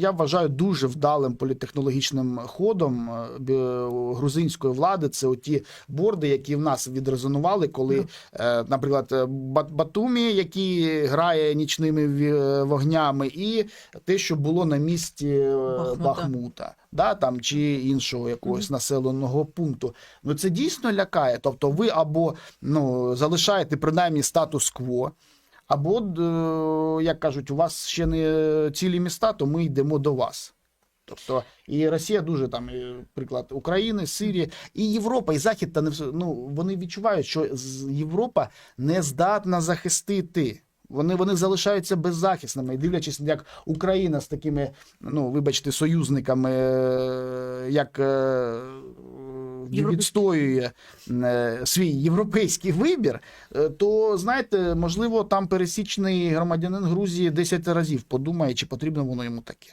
Я вважаю дуже вдалим політехнологічним ходом е, грузинської влади. Це оті борди, які в нас відрезонували, коли, е, наприклад, е, Бат- Батумі, який грає нічними вогнями, і те, що було на місці Бахмута. Бахмута, да, там, чи іншого якогось населеного пункту. Ну це дійсно лякає. Тобто, ви або ну, залишаєте принаймні статус-кво. Або, е, як кажуть, у вас ще не цілі міста, то ми йдемо до вас. Тобто, і Росія дуже там, і, приклад України, Сирії, і Європа, і Захід, та не ну, вони відчувають, що Європа не здатна захистити. Вони, вони залишаються беззахисними, дивлячись, як Україна з такими, ну вибачте, союзниками, е, як е. Відстоює е, свій європейський вибір, е, то знаєте, можливо, там пересічний громадянин Грузії 10 разів подумає, чи потрібно воно йому таке.